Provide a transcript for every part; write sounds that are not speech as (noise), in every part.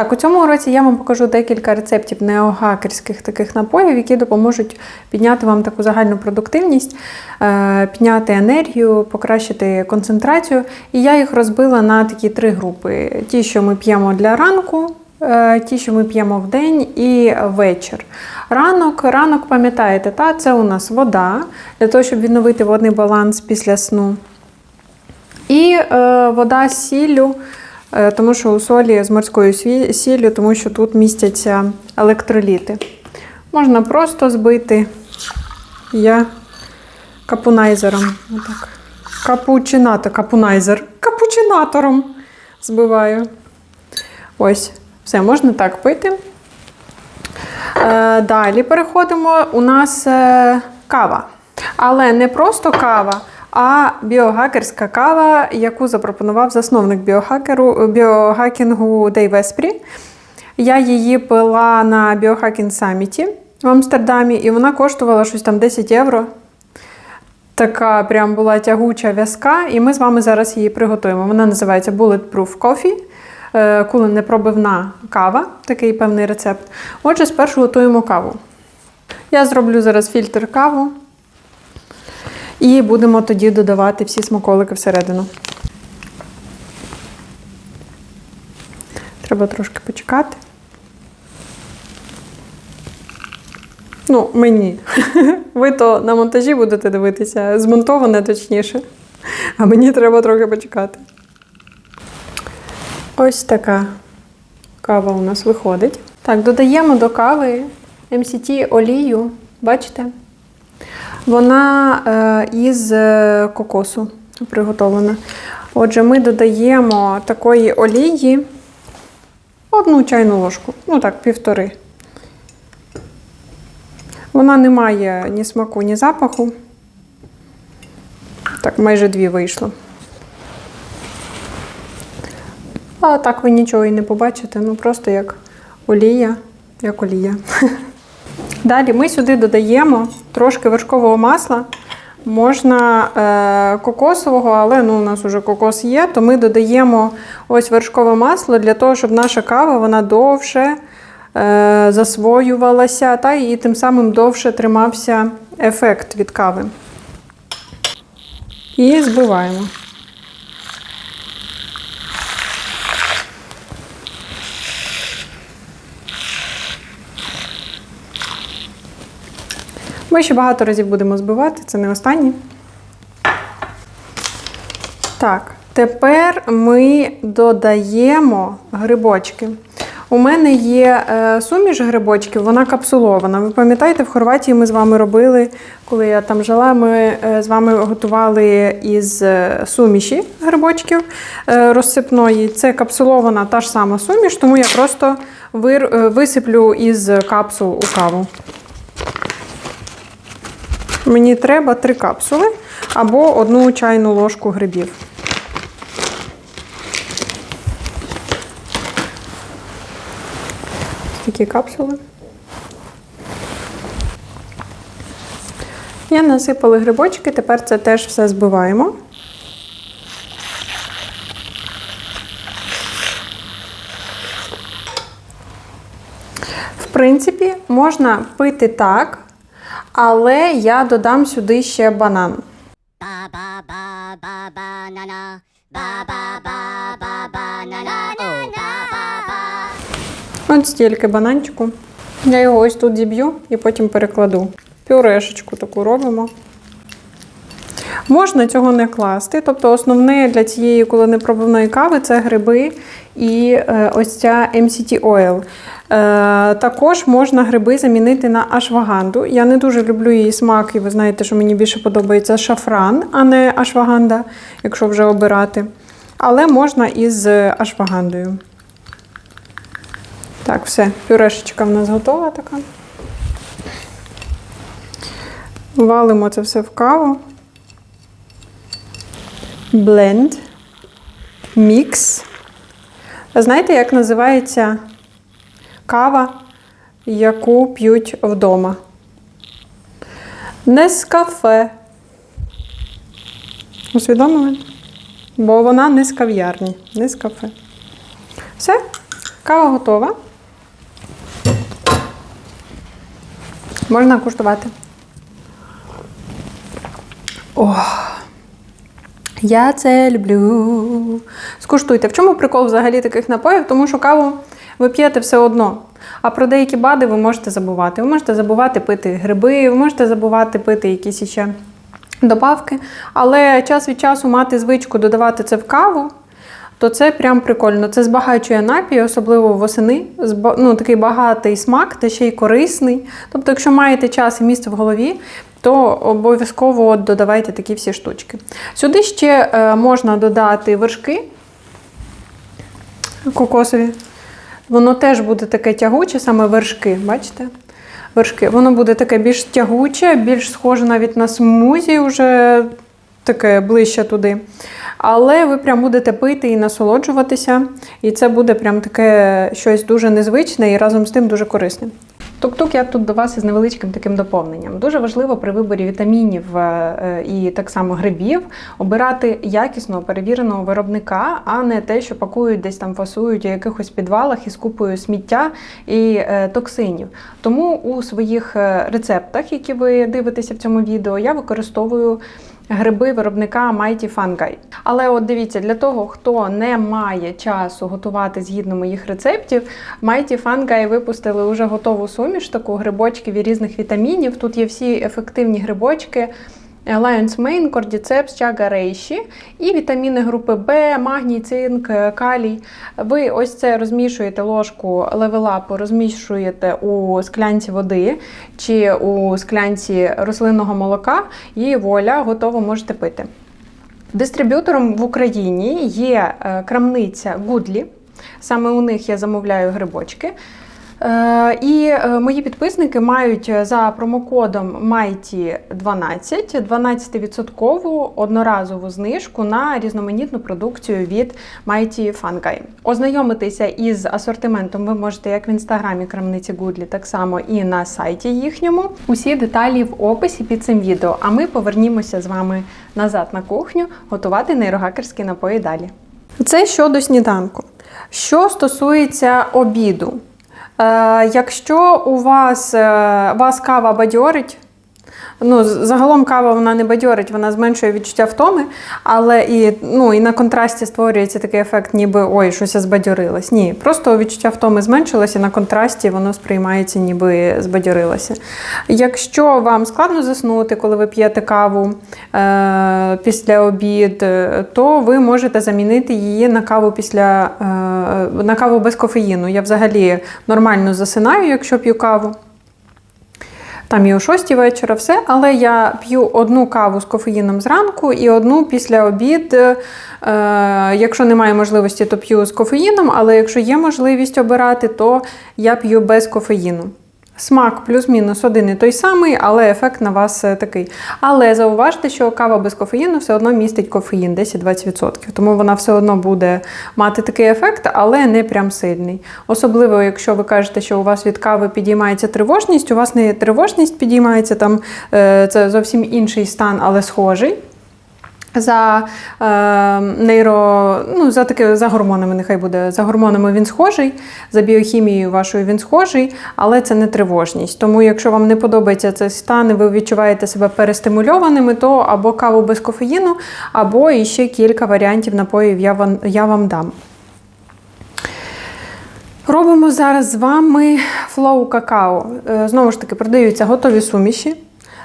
Так, у цьому уроці я вам покажу декілька рецептів неогакерських таких напоїв, які допоможуть підняти вам таку загальну продуктивність, е, підняти енергію, покращити концентрацію. І я їх розбила на такі три групи: ті, що ми п'ємо для ранку. е, Ті, що ми п'ємо в день і вечір. Ранок, ранок, пам'ятаєте, та це у нас вода для того, щоб відновити водний баланс після сну. І е, вода з сіллю, тому що у солі з морською сіллю, тому що тут містяться електроліти. Можна просто збити. Я капунайзером. Отак. Капучинато, капунайзер. Капучинатором збиваю. Ось, все, можна так пити. Е, далі переходимо. У нас е, кава. Але не просто кава, а біогакерська кава, яку запропонував засновник біохакеру, біогакінгу Дейв Еспрі. Я її пила на біохакінг саміті в Амстердамі, і вона коштувала щось там 10 євро. Така прям була тягуча в'язка, і ми з вами зараз її приготуємо. Вона називається Bulletproof Coffee. Е, Куленепробивна кава, такий певний рецепт. Отже, спершу готуємо каву. Я зроблю зараз фільтр каву. І будемо тоді додавати всі смаколики всередину. Треба трошки почекати. Ну, мені. (laughs) Ви то на монтажі будете дивитися, змонтоване точніше. А мені треба трохи почекати. Ось така кава у нас виходить. Так, додаємо до кави MCT олію. Бачите? Вона е, із е, кокосу приготовлена. Отже, ми додаємо такої олії одну чайну ложку, ну так, півтори. Вона не має ні смаку, ні запаху. Так, майже дві вийшло. А так ви нічого і не побачите, ну просто як олія, як олія. (laughs) Далі ми сюди додаємо трошки вершкового масла. Можна е, кокосового, але ну, у нас вже кокос є, то ми додаємо ось вершкове масло для того, щоб наша кава вона довше е, засвоювалася, та і тим самим довше тримався ефект від кави. І збиваємо. Ми ще багато разів будемо збивати, це не останнє. Так, тепер ми додаємо грибочки. У мене є е, суміш грибочків, вона капсулована. Ви пам'ятаєте, в Хорватії ми з вами робили, коли я там жила, ми е, з вами готували із е, суміші грибочків розсипної. Це капсулована та ж сама суміш, тому я просто висиплю із капсул у каву. Мені треба три капсули або одну чайну ложку грибів. Такі капсули. Я насипала грибочки, тепер це теж все збиваємо. В принципі, можна пити так, але я додам сюди ще банан. От стільки бананчику. Я його ось тут зіб'ю і потім перекладу. Пюрешечку таку робимо. Можна цього не класти. Тобто основне для цієї коленепробивної кави це гриби і е, ось ця MCT Oil. Е, також можна гриби замінити на ашваганду. Я не дуже люблю її смак, і ви знаєте, що мені більше подобається шафран, а не ашваганда, якщо вже обирати. Але можна із ашвагандою. Так, все, пюрешечка в нас готова така. Валимо це все в каву. Бленд. Мікс. Знаєте, як називається кава, яку п'ють вдома? Нескафе. Усвідомили? Бо вона не з кав'ярні, не з кафе. Все, Кава готова. Можна куштувати. Ох. Я це люблю. Скуштуйте. В чому прикол взагалі таких напоїв? Тому що каву ви п'єте все одно. А про деякі бади ви можете забувати. Ви можете забувати пити гриби, ви можете забувати пити якісь ще добавки. Але час від часу мати звичку додавати це в каву, то це прям прикольно. Це збагачує напій, особливо восени. Ну, такий багатий смак та ще й корисний. Тобто, якщо маєте час і місце в голові, то обов'язково додавайте такі всі штучки. Сюди ще е, можна додати вершки кокосові. Воно теж буде таке тягуче, саме вершки, бачите? Вершки. Воно буде таке більш тягуче, більш схоже навіть на смузі, вже таке ближче туди. Але ви прям будете пити і насолоджуватися, і це буде прям таке щось дуже незвичне і разом з тим дуже корисне. Тук-тук, я тут до вас із невеличким таким доповненням. Дуже важливо при виборі вітамінів е, і так само грибів обирати якісного перевіреного виробника, а не те, що пакують десь там фасують у якихось підвалах із купою сміття і е, токсинів. Тому у своїх е, рецептах, які ви дивитеся в цьому відео, я використовую. Гриби виробника Mighty Fungi. Але от дивіться, для того, хто не має часу готувати згідно моїх рецептів, Mighty Fungi випустили вже готову суміш, таку грибочків і різних вітамінів. Тут є всі ефективні грибочки. Lion's Mane, Cordyceps, Чага Рейші і вітаміни групи В, магній, цинк, калій. Ви ось це розмішуєте ложку левелапу, розмішуєте у склянці води чи у склянці рослинного молока, і вуаля, готово можете пити. Дистриб'ютором в Україні є е, крамниця Гудлі. Саме у них я замовляю грибочки. Е, І е, мої підписники мають за промокодом MIGHTY12 12% одноразову знижку на різноманітну продукцію від Mighty Fungi. Ознайомитися із асортиментом ви можете як в інстаграмі крамниці Гудлі, так само і на сайті їхньому. Усі деталі в описі під цим відео. А ми повернімося з вами назад на кухню готувати нейрогакерські напої далі. Це щодо сніданку. Що стосується обіду, Е, якщо у вас, е, вас кава бадьорить, ну, загалом кава вона не бадьорить, вона зменшує відчуття втоми, але і, ну, і на контрасті створюється такий ефект, ніби ой, щось я збадьорилась. Ні, просто відчуття втоми зменшилося, і на контрасті воно сприймається, ніби збадьорилося. Якщо вам складно заснути, коли ви п'єте каву е, після обід, е, то ви можете замінити її на каву після е, на каву без кофеїну. Я взагалі нормально засинаю, якщо п'ю каву. Там і о 6 вечора все, але я п'ю одну каву з кофеїном зранку і одну після обід. Е, якщо немає можливості, то п'ю з кофеїном, але якщо є можливість обирати, то я п'ю без кофеїну. Смак плюс-мінус один і той самий, але ефект на вас е, такий. Але зауважте, що кава без кофеїну все одно містить кофеїн 10-20%. Тому вона все одно буде мати такий ефект, але не прям сильний. Особливо, якщо ви кажете, що у вас від кави підіймається тривожність, у вас не тривожність підіймається, там е, це зовсім інший стан, але схожий. За е, нейро, ну, за таке, за гормонами, нехай буде. За гормонами він схожий, за біохімією вашою він схожий, але це не тривожність. Тому, якщо вам не подобається цей стан, і ви відчуваєте себе перестимульованими, то або каву без кофеїну, або іще кілька варіантів напоїв я вам, я вам дам. Робимо зараз з вами флоу какао. Е, Знову ж таки, продаються готові суміші.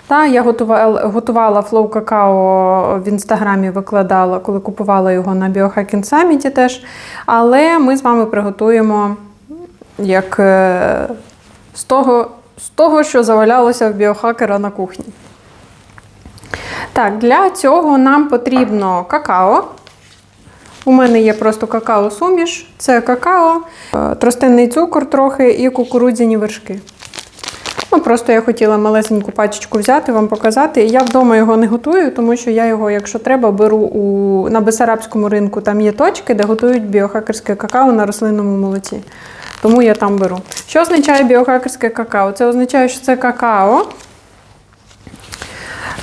Та, я готувала, готувала флоу какао в інстаграмі, викладала, коли купувала його на Biohacking Summit теж. Але ми з вами приготуємо як е, з того, з того, що завалялося в біохакера на кухні. Так, для цього нам потрібно какао. У мене є просто какао-суміш, це какао, е, тростинний цукор трохи і кукурудзяні вершки. Ну, просто я хотіла малесеньку пачечку взяти, вам показати. Я вдома його не готую, тому що я його, якщо треба, беру у, на Бесарабському ринку. Там є точки, де готують біохакерське какао на рослинному молоці. Тому я там беру. Що означає біохакерське какао? Це означає, що це какао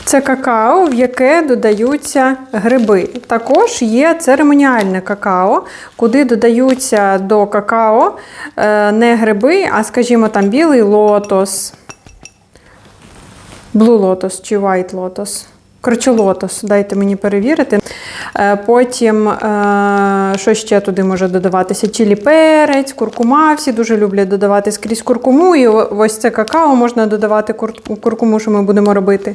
Це какао, в яке додаються гриби. Також є церемоніальне какао, куди додаються до какао е, не гриби, а, скажімо, там білий лотос, Blue Lotus чи White Lotus. Коротше, лотос, дайте мені перевірити. Е, Потім, е, що ще туди може додаватися? Чилі перець, куркума. Всі дуже люблять додавати скрізь куркуму. І ось це какао можна додавати куркуму, що ми будемо робити.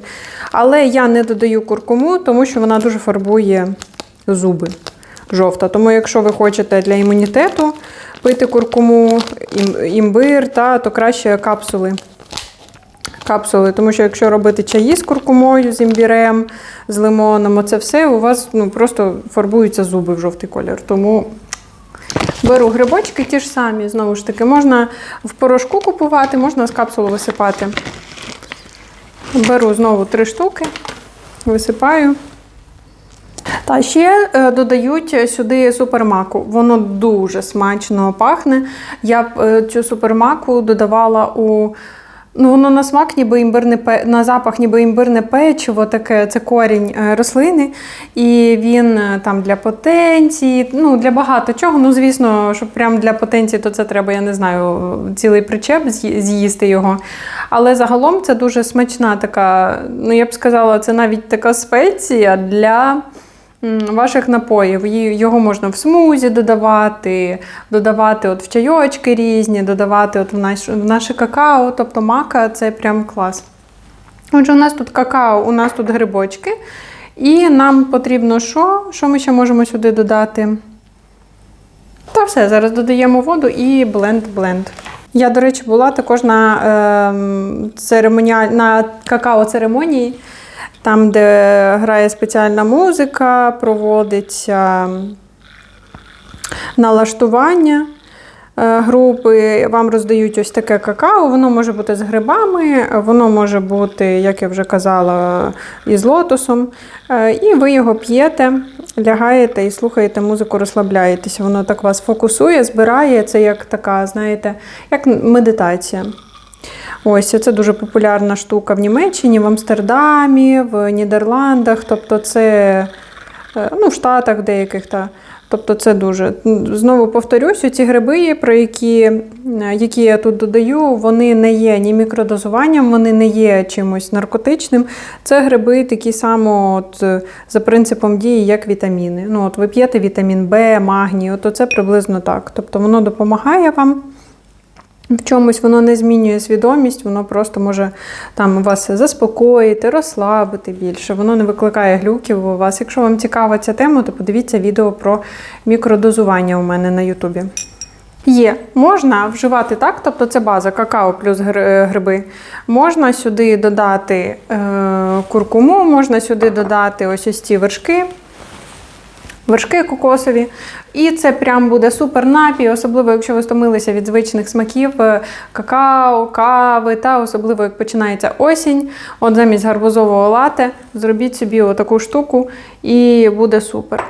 Але я не додаю куркуму, тому що вона дуже фарбує зуби. Жовта. Тому, якщо ви хочете для імунітету пити куркуму, імбир, та, то краще капсули капсули. Тому що якщо робити чаї з куркумою, з імбірем, з лимоном, оце все, у вас ну, просто фарбуються зуби в жовтий колір. Тому беру грибочки ті ж самі, знову ж таки, можна в порошку купувати, можна з капсулу висипати. Беру знову три штуки, висипаю. Та ще е, додають сюди супермаку. Воно дуже смачно пахне. Я б е, цю супермаку додавала у. Ну, воно на смак, ніби імбирне на запах, ніби імбирне печиво, таке це корінь е, рослини. І він е, там для потенції, ну для багато чого. Ну, звісно, щоб прям для потенції, то це треба, я не знаю, цілий причеп з'їсти його. Але загалом це дуже смачна така, ну я б сказала, це навіть така спеція для. Ваших напоїв. Його можна в смузі додавати, додавати от в чайочки різні, додавати от в, наш, в наше какао, тобто мака це прям клас. Отже, у нас тут какао, у нас тут грибочки. І нам потрібно що? Що ми ще можемо сюди додати? Та все, зараз додаємо воду і бленд-бленд. Я, до речі, була також на, ем, церемоніаль... на какао-церемонії, там, де грає спеціальна музика, проводиться налаштування е, групи. Вам роздають ось таке какао. Воно може бути з грибами, воно може бути, як я вже казала, із лотосом. Е, І ви його п'єте, лягаєте і слухаєте музику, розслабляєтеся. Воно так вас фокусує, збирає. Це як така, знаєте, як медитація. Ось це дуже популярна штука в Німеччині, в Амстердамі, в Нідерландах. Тобто, це е, ну, в Штатах деяких. Та. Тобто, це дуже. Знову повторюсь, ці гриби, про які, е, які я тут додаю, вони не є ні мікродозуванням, вони не є чимось наркотичним. Це гриби такі само от, е, за принципом дії, як вітаміни. Ну, от ви п'єте вітамін В, магній, от це приблизно так. Тобто воно допомагає вам. В чомусь воно не змінює свідомість, воно просто може там вас заспокоїти, розслабити більше. Воно не викликає глюків у вас. Якщо вам цікава ця тема, то подивіться відео про мікродозування у мене на Ютубі. Є, можна вживати так, тобто це база какао плюс е, гриби. Можна сюди додати е, куркуму, можна сюди додати ось ось ці вершки вершки кокосові. І це прям буде супер напій, особливо якщо ви стомилися від звичних смаків е, какао, кави, та особливо як починається осінь. От замість гарбузового лати зробіть собі отаку штуку і буде супер.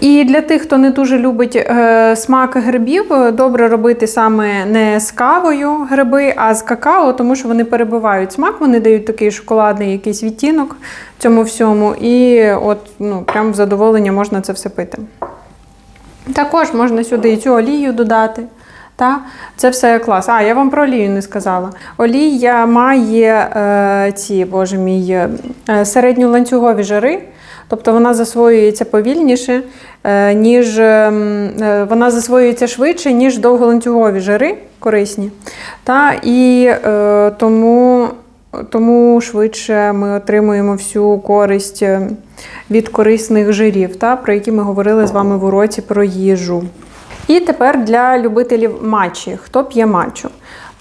І для тих, хто не дуже любить е, смак грибів, добре робити саме не з кавою гриби, а з какао, тому що вони перебивають смак, вони дають такий шоколадний якийсь відтінок цьому всьому. І от ну, прям в задоволення можна це все пити. Також можна сюди і цю олію додати. Та? Це все клас. А, я вам про олію не сказала. Олія має е, ці, боже мій, е, середньоланцюгові жири. Тобто вона засвоюється повільніше, е, ніж ем, е, вона засвоюється швидше, ніж довголанцюгові жири корисні. Та, і е, тому, тому швидше ми отримуємо всю користь від корисних жирів, та, про які ми говорили з вами в уроці про їжу. І тепер для любителів матчі. Хто п'є матчу?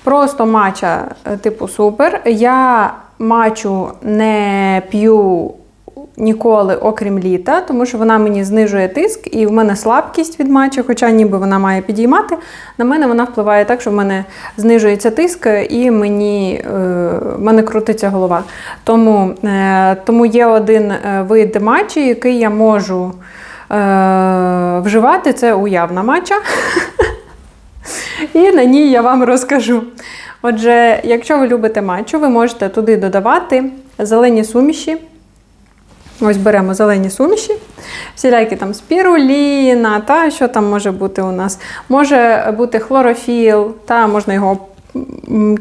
Просто матча, е, типу, супер. Я матчу не п'ю ніколи, окрім літа, тому що вона мені знижує тиск, і в мене слабкість від матчу, хоча ніби вона має підіймати. На мене вона впливає так, що в мене знижується тиск, і мені е, в мене крутиться голова. Тому, е, тому є один е, вид матчі, який я можу вживати, це уявна матча. І на ній я вам розкажу. Отже, якщо ви любите матчу, ви можете туди додавати зелені суміші, Ось беремо зелені суміші, всілякі там спіруліна, та що там може бути у нас. Може бути хлорофіл, та можна його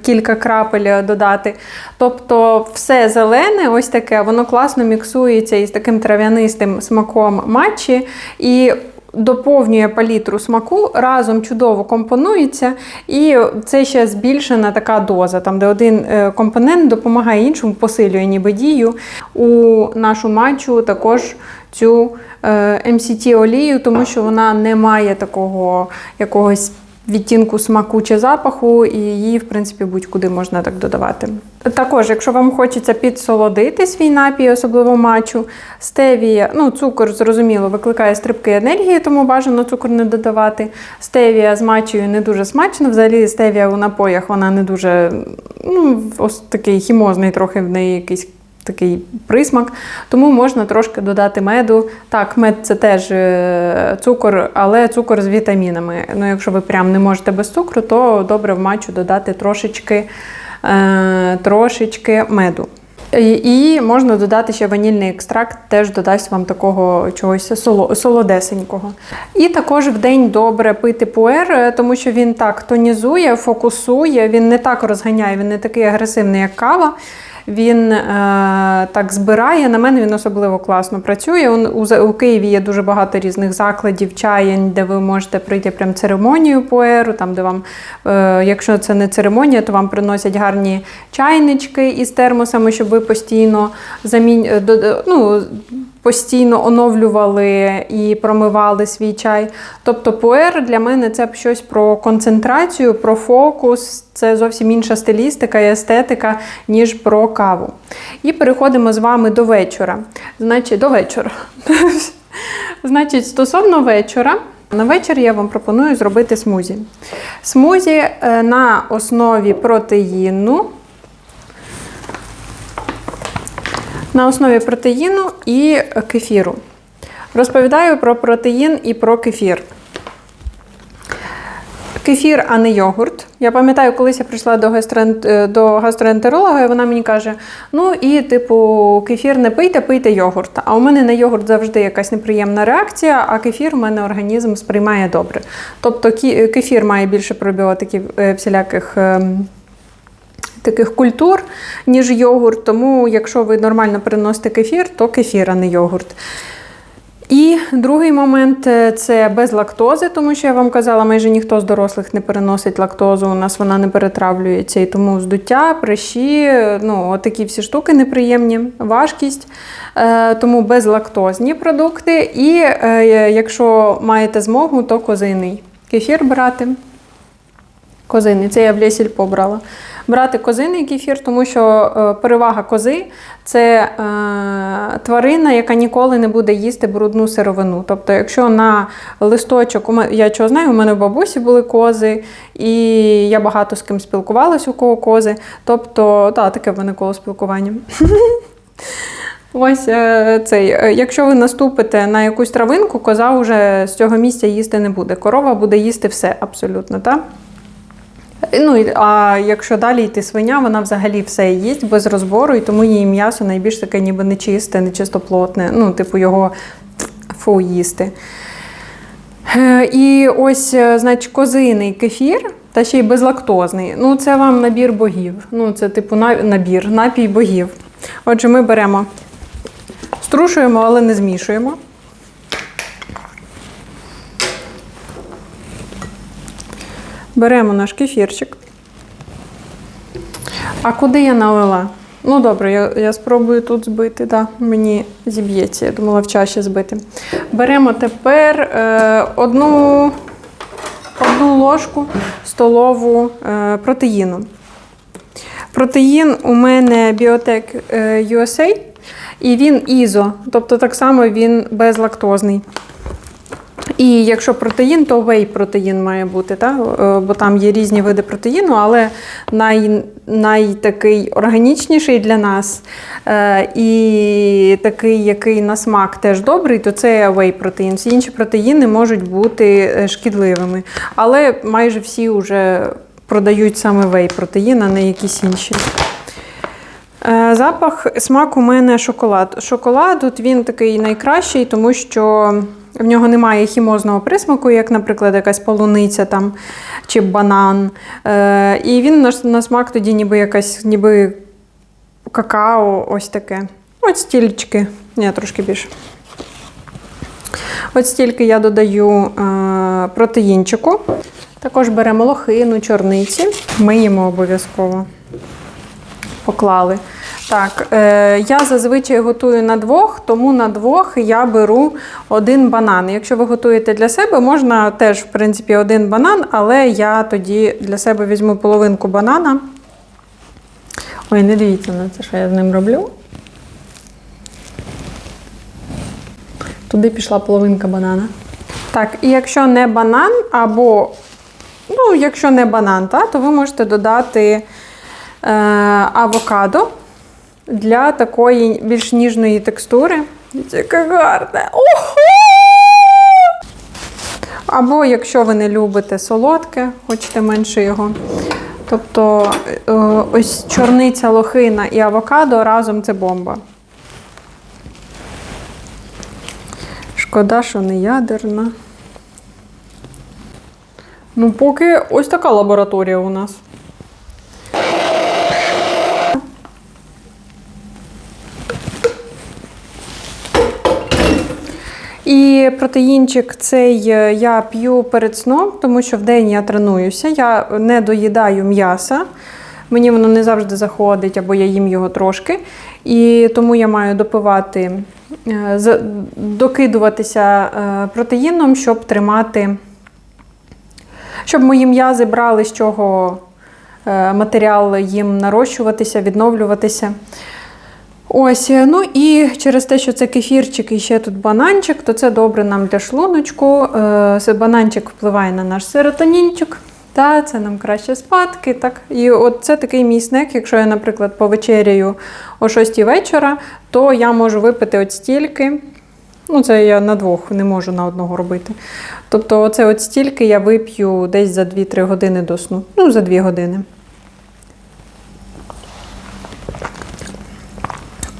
кілька крапель додати. Тобто все зелене, ось таке, воно класно міксується із таким трав'янистим смаком матчі і доповнює палітру смаку, разом чудово компонується, і це ще збільшена така доза, там де один е, компонент допомагає іншому, посилює ніби дію. У нашу матчу також цю е, MCT олію, тому що вона не має такого якогось відтінку смаку чи запаху, і її, в принципі, будь-куди можна так додавати. Також, якщо вам хочеться підсолодити свій напій, особливо матчу, стевія, ну, цукор, зрозуміло, викликає стрибки енергії, тому бажано цукор не додавати. Стевія з матчею не дуже смачно. Взагалі, стевія у напоях вона не дуже ну, ось такий хімозний, трохи в неї якийсь такий присмак, тому можна трошки додати меду. Так, мед це теж е, цукор, але цукор з вітамінами. Ну, якщо ви прям не можете без цукру, то добре в матчу додати трошечки, е, трошечки меду. І, можна додати ще ванільний екстракт, теж додасть вам такого чогось солодесенького. І також в день добре пити пуер, е, тому що він так тонізує, фокусує, він не так розганяє, він не такий агресивний, як кава. Він е, так збирає. На мене він особливо класно працює. Он, у, у Києві є дуже багато різних закладів, чаянь, де ви можете прийти прям церемонію поеру. там, де вам, е, якщо це не церемонія, то вам приносять гарні чайнички із термосами, щоб ви постійно замін... е, до- ну, постійно оновлювали і промивали свій чай. Тобто пуер для мене це щось про концентрацію, про фокус. Це зовсім інша стилістика і естетика, ніж про каву. І переходимо з вами до вечора. Значить, до вечора. (laughs) Значить, стосовно вечора. На вечір я вам пропоную зробити смузі. Смузі е, на основі протеїну, на основі протеїну і кефіру. Розповідаю про протеїн і про кефір. Кефір, а не йогурт. Я пам'ятаю, колись я прийшла до, е, до гастроентеролога, і вона мені каже: ну і типу, кефір не пийте, пийте йогурт. А у мене на йогурт завжди якась неприємна реакція, а кефір у мене організм сприймає добре. Тобто кефір має більше пробіотиків е, всіляких. Таких культур, ніж йогурт. Тому, якщо ви нормально переносите кефір, то кефір, а не йогурт. І другий момент е, це без лактози, тому що я вам казала, майже ніхто з дорослих не переносить лактозу. У нас вона не перетравлюється. І тому здуття, прищі, ну, такі всі штуки неприємні, важкість. Е, Тому безлактозні продукти. І е, якщо маєте змогу, то козиний кефір брати. Козини, це я в Лєсіль побрала. Брати козиний кефір, тому що е, перевага кози це е, тварина, яка ніколи не буде їсти брудну сировину. Тобто, якщо на листочок, я чого знаю, у мене в бабусі були кози, і я багато з ким спілкувалася, у кого кози. Тобто, так, таке в спілкування. (laughs) Ось е, цей. Якщо ви наступите на якусь травинку, коза вже з цього місця їсти не буде. Корова буде їсти все абсолютно, так? Ну, а якщо далі йти свиня, вона взагалі все їсть без розбору, і тому її м'ясо найбільш таке ніби нечисте, нечистоплотне. Ну, типу, його фу їсти. Е, І ось, е, значить, козиний кефір, та ще й безлактозний. Ну, це вам набір богів. Ну, це типу набір, напій богів. Отже, ми беремо, струшуємо, але не змішуємо. Беремо наш кефірчик. А куди я налила? Ну, добре, я, я спробую тут збити, да, мені зіб'ється, я думала в чаші збити. Беремо тепер е, одну, одну ложку столову е, протеїну. Протеїн у мене е, USA, і він ізо, тобто так само він безлактозний. І якщо протеїн, то вей-протеїн має бути, так? Е, бо там є різні види протеїну, але най, найтакий органічніший для нас е, і такий, який на смак теж добрий, то це вей-протеїн. Всі інші протеїни можуть бути е, шкідливими. Але майже всі вже продають саме вей-протеїн, а не якісь інші. Запах, смак у мене шоколад. Шоколад тут він такий найкращий, тому що в нього немає хімозного присмаку, як, наприклад, якась полуниця там, чи банан. Е, і він на, на смак тоді ніби якась, ніби какао, ось таке. Ось стільчики. Ні, трошки більше. От стільки я додаю е, протеїнчику. Також беремо лохину, чорниці. Миємо обов'язково. Поклали. Так, е, я зазвичай готую на двох, тому на двох я беру один банан. Якщо ви готуєте для себе, можна теж, в принципі, один банан, але я тоді для себе візьму половинку банана. Ой, не дивіться на це, що я з ним роблю. Туди пішла половинка банана. Так, і якщо не банан, або, ну, якщо не банан, та, то ви можете додати авокадо для такої більш ніжної текстури. Яке гарне! Або якщо ви не любите солодке, хочете менше його. Тобто е, ось чорниця, лохина і авокадо разом це бомба. Шкода, що не ядерна. Ну, поки ось така лабораторія у нас. І протеїнчик цей е, я п'ю перед сном, тому що вдень я тренуюся. Я не доїдаю м'яса. Мені воно не завжди заходить, або я їм його трошки. І тому я маю допивати, е, докидуватися е, протеїном, щоб тримати, щоб мої м'язи брали з чого матеріал їм нарощуватися, відновлюватися. Ось, е, ну і через те, що це кефірчик і ще тут бананчик, то це добре нам для шлуночку. Е, Бананчик впливає на наш серотонінчик. Та, це нам краще спадки. Так. І от це такий мій снек. Якщо я, наприклад, повечеряю о 6 вечора, то я можу випити от стільки. Ну, це я на двох не можу на одного робити. Тобто, оце от стільки я вип'ю десь за 2-3 години до сну. Ну, за 2 години.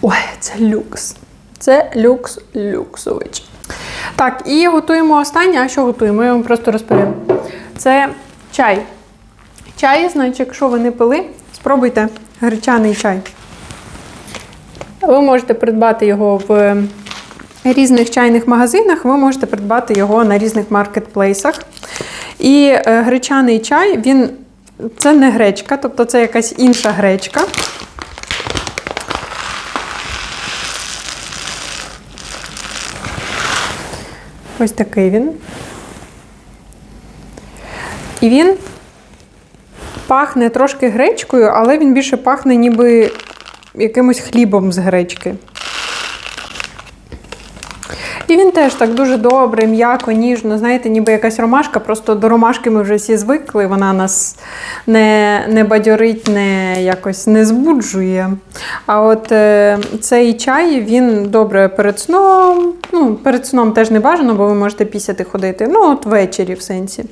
Ой, це люкс. Це люкс люксович. Так, і готуємо останнє. А що готуємо? Я вам просто розповім. Це чай. Чай, значить, якщо ви не пили, спробуйте гречаний чай. Ви можете придбати його в різних чайних магазинах, ви можете придбати його на різних маркетплейсах. І е, гречаний чай, він це не гречка, тобто це якась інша гречка. Ось такий він. І він пахне трошки гречкою, але він більше пахне ніби якимось хлібом з гречки. І він теж так дуже добре, м'яко, ніжно, знаєте, ніби якась ромашка. Просто до ромашки ми вже всі звикли, вона нас не, не бадьорить, не якось не збуджує. А от е, цей чай він добре перед сном. Ну, перед сном теж не бажано, бо ви можете пісяти ходити. Ну, от ввечері в сенсі.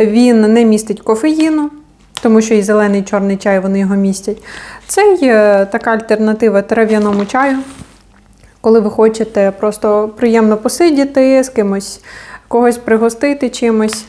Він не містить кофеїну. Тому що і зелений і чорний чай вони його містять. Це є така альтернатива трав'яному чаю коли ви хочете просто приємно посидіти з кимось, когось пригостити чимось.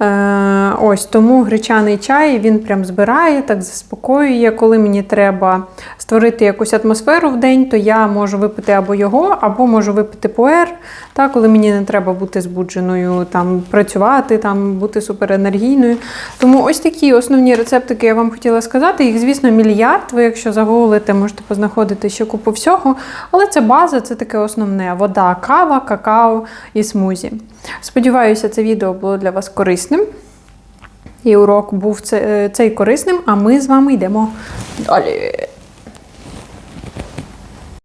Е, ось тому гречаний чай він прям збирає, так заспокоює. Коли мені треба створити якусь атмосферу в день, то я можу випити або його, або можу випити пуер. Та, коли мені не треба бути збудженою, там, працювати, там, бути суперенергійною. Тому ось такі основні рецептики я вам хотіла сказати. Їх, звісно, мільярд. Ви, якщо загуглите, можете познаходити ще купу всього. Але це база, це таке основне: вода, кава, какао і смузі. Сподіваюся, це відео було для вас корисним. І урок був цей корисним, а ми з вами йдемо далі.